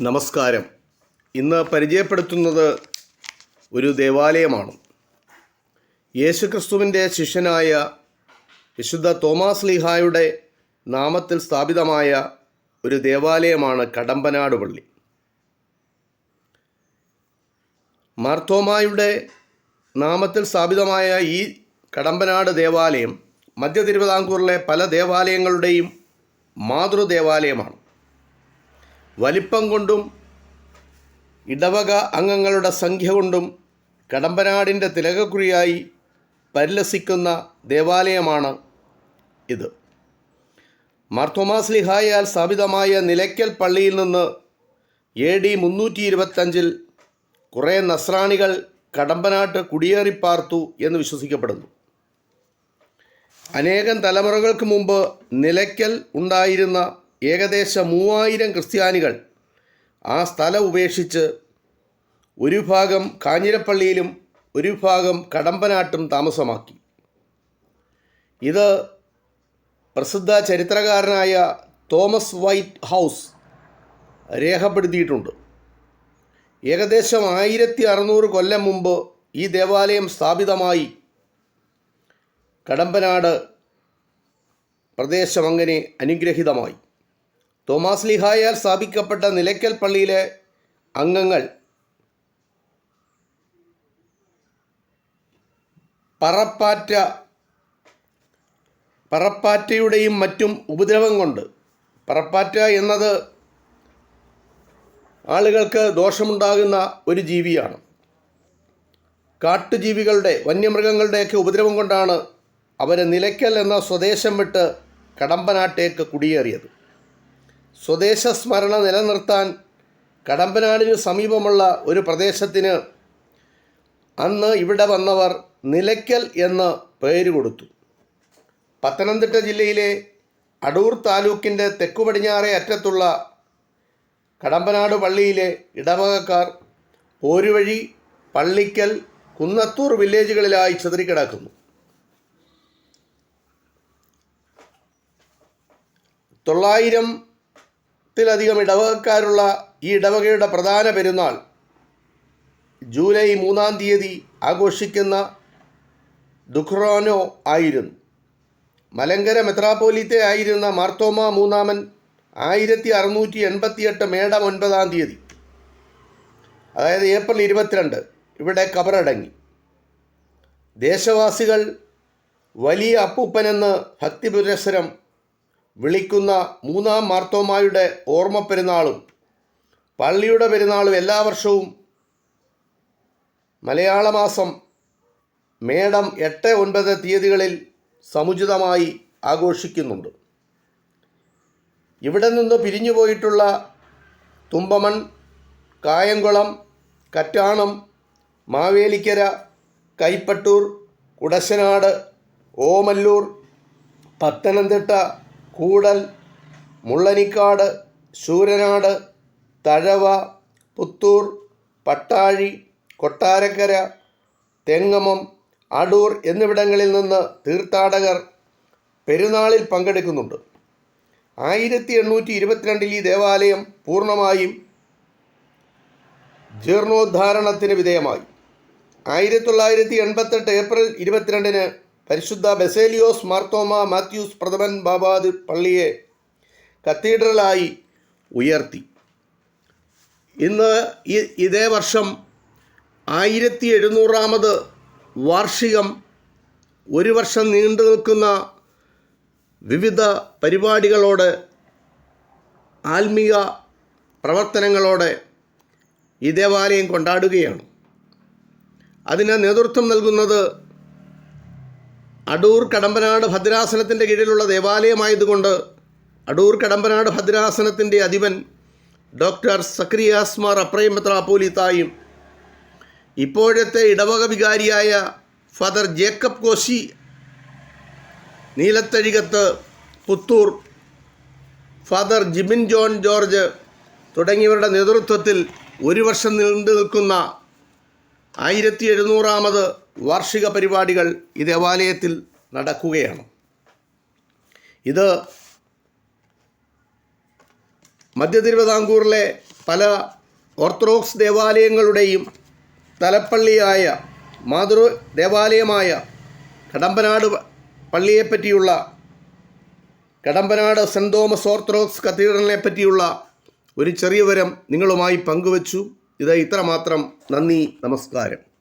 നമസ്കാരം. ഇന്ന് പരിചയപ്പെടുത്തുന്നത് ഒരു ദേവാലയമാണ്. യേശുക്രിസ്തുവിന്റെ ശിഷ്യനായ വിശുദ്ധ തോമാസ് ലീഹായുടെ നാമത്തിൽ സ്ഥാപിതമായ ഒരു ദേവാലയമാണ് കടമ്പനാട് പള്ളി. മാർത്തോമായുടെ നാമത്തിൽ സ്ഥാപിതമായ ഈ കടമ്പനാട് ദേവാലയം മധ്യ തിരുവിതാംകൂറിലെ പല ദേവാലയങ്ങളുടെയും മാതൃദേവാലയമാണ്. വലിപ്പം കൊണ്ടും ഇടവക അംഗങ്ങളുടെ സംഖ്യ കൊണ്ടും കടമ്പനാടിന്റെ തിലകക്കുറിയായി പരിലസിക്കുന്ന ദേവാലയമാണ് ഇത്. മാർത്തോമാസ് ലിഹായാൽ സ്ഥാപിതമായ നിലയ്ക്കൽ പള്ളിയിൽ നിന്ന് എ ഡി മുന്നൂറ്റി ഇരുപത്തഞ്ചിൽ കുറേ നസ്രാണികൾ കടമ്പനാട്ട് കുടിയേറിപ്പാർത്തു എന്ന് വിശ്വസിക്കപ്പെടുന്നു. അനേകം തലമുറകൾക്ക് മുമ്പ് നിലയ്ക്കൽ ഉണ്ടായിരുന്ന ഏകദേശം മൂവായിരം ക്രിസ്ത്യാനികൾ ആ സ്ഥലം ഉപേക്ഷിച്ച് ഒരു ഭാഗം കാഞ്ഞിരപ്പള്ളിയിലും ഒരു ഭാഗം കടമ്പനാട്ടും താമസമാക്കി. ഇത് പ്രസിദ്ധ ചരിത്രകാരനായ തോമസ് വൈറ്റ് ഹൗസ് രേഖപ്പെടുത്തിയിട്ടുണ്ട്. ഏകദേശം ആയിരത്തി അറുന്നൂറ് കൊല്ലം മുമ്പ് ഈ ദേവാലയം സ്ഥാപിതമായി. കടമ്പനാട് പ്രദേശം അങ്ങനെ അനുഗ്രഹീതമായി. തോമാസ് ലിഹായാൽ സ്ഥാപിക്കപ്പെട്ട നിലയ്ക്കൽ പള്ളിയിലെ അംഗങ്ങൾ പറപ്പാറ്റ പറപ്പാറ്റയുടെയും മറ്റും ഉപദ്രവം കൊണ്ട്. പറപ്പാറ്റ എന്നത് ആളുകൾക്ക് ദോഷമുണ്ടാകുന്ന ഒരു ജീവിയാണ്. കാട്ടുജീവികളുടെ വന്യമൃഗങ്ങളുടെയൊക്കെ ഉപദ്രവം കൊണ്ടാണ് അവരെ നിലയ്ക്കൽ എന്ന സ്വദേശം വിട്ട് കടമ്പനാട്ടേക്ക് കുടിയേറിയത്. സ്വദേശ സ്മരണ നിലനിർത്താൻ കടമ്പനാടിനു സമീപമുള്ള ഒരു പ്രദേശത്തിന് അന്ന് ഇവിടെ വന്നവർ നിലയ്ക്കൽ എന്ന് പേര് കൊടുത്തു. പത്തനംതിട്ട ജില്ലയിലെ അടൂർ താലൂക്കിന്റെ തെക്കു പടിഞ്ഞാറേ അറ്റത്തുള്ള കടമ്പനാട് പള്ളിയിലെ ഇടവകക്കാർ പോരുവഴി പള്ളിക്കൽ കുന്നത്തൂർ വില്ലേജുകളിലായി ചിതറിക്കിടക്കുന്നു. തൊള്ളായിരത്തിലധികം ഇടവകക്കാരുള്ള ഈ ഇടവകയുടെ പ്രധാന പെരുന്നാൾ ജൂലൈ മൂന്നാം തീയതി ആഘോഷിക്കുന്ന ദുഖ്റാനോ ആയിരുന്നു. മലങ്കര മെത്രാപ്പോലിത്തെ ആയിരുന്ന മാർത്തോമ മൂന്നാമൻ ആയിരത്തി അറുന്നൂറ്റി എൺപത്തിയെട്ട് മേടം ഒൻപതാം തീയതി അതായത് ഏപ്രിൽ ഇരുപത്തിരണ്ട് ഇവിടെ കബറടങ്ങി. ദേശവാസികൾ വലിയ അപ്പൂപ്പനെന്ന് ഭക്തി പുരസ്സരം വിളിക്കുന്ന മൂന്നാം മാർത്തോമായുടെ ഓർമ്മ പെരുന്നാളും പള്ളിയുടെ പെരുന്നാളും എല്ലാ വർഷവും മലയാള മാസം മേടം എട്ട് ഒൻപത് തീയതികളിൽ സമുചിതമായി ആഘോഷിക്കുന്നുണ്ട്. ഇവിടെ നിന്ന് പിരിഞ്ഞുപോയിട്ടുള്ള തുമ്പമൺ കായംകുളം കറ്റാണം മാവേലിക്കര കൈപ്പട്ടൂർ കുടശനാട് ഓമല്ലൂർ പത്തനംതിട്ട കൂടൽ മുള്ളനിക്കാട് ശൂരനാട് തഴവ പുത്തൂർ പട്ടാഴി കൊട്ടാരക്കര തെങ്ങമം അടൂർ എന്നിവിടങ്ങളിൽ നിന്ന് തീർത്ഥാടകർ പെരുന്നാളിൽ പങ്കെടുക്കുന്നുണ്ട്. ആയിരത്തി എണ്ണൂറ്റി ഇരുപത്തിരണ്ടിൽ ഈ ദേവാലയം പൂർണമായും ജീർണോദ്ധാരണത്തിന് വിധേയമായി. ആയിരത്തി തൊള്ളായിരത്തി എൺപത്തെട്ട് ഏപ്രിൽ ഇരുപത്തിരണ്ടിന് പരിശുദ്ധ ബെസേലിയോസ് മാർത്തോമ മാത്യൂസ് പ്രഥമൻ ബാബാദ് പള്ളിയെ കത്തീഡ്രലായി ഉയർത്തി. ഇന്ന് ഇതേ വർഷം ആയിരത്തി എഴുന്നൂറാമത് വാർഷികം ഒരു വർഷം നീണ്ടു നിൽക്കുന്ന വിവിധ പരിപാടികളോട് ആത്മീയ പ്രവർത്തനങ്ങളോടെ ഈ ദേവാലയം കൊണ്ടാടുകയാണ്. അതിന് നേതൃത്വം നൽകുന്നത് അടൂർ കടമ്പനാട് ഭദ്രാസനത്തിന്റെ കീഴിലുള്ള ദേവാലയമായതുകൊണ്ട് അടൂർ കടമ്പനാട് ഭദ്രാസനത്തിന്റെ അധിപൻ ഡോക്ടർ സക്രിയാസ്മാർ അപ്രയം മെത്രാപ്പോലിത്തായും ഇപ്പോഴത്തെ ഇടവക വികാരിയായ father Jacob Koshy Neelathazhikathu Puthoor father Jimin John George തുടങ്ങിയവരുടെ നേതൃത്വത്തിൽ ഒരു വർഷം നീണ്ടു നിൽക്കുന്ന ആയിരത്തി എഴുന്നൂറാമത് വാർഷിക പരിപാടികൾ ഈ ദേവാലയത്തിൽ നടക്കുകയാണ്. ഇത് മധ്യ തിരുവിതാംകൂറിലെ പല ഓർത്തഡോക്സ് ദേവാലയങ്ങളുടെയും തലപ്പള്ളിയായ മാതൃ ദേവാലയമായ കടമ്പനാട് പള്ളിയെപ്പറ്റിയുള്ള കടമ്പനാട് സെന്റ് തോമസ് ഓർത്തഡോക്സ് കത്തീഡ്രലിനെ പറ്റിയുള്ള ഒരു ചെറിയ വരം നിങ്ങളുമായി പങ്കുവച്ചു. ഇത് ഇത്രമാത്രം. നന്ദി നമസ്കാരം.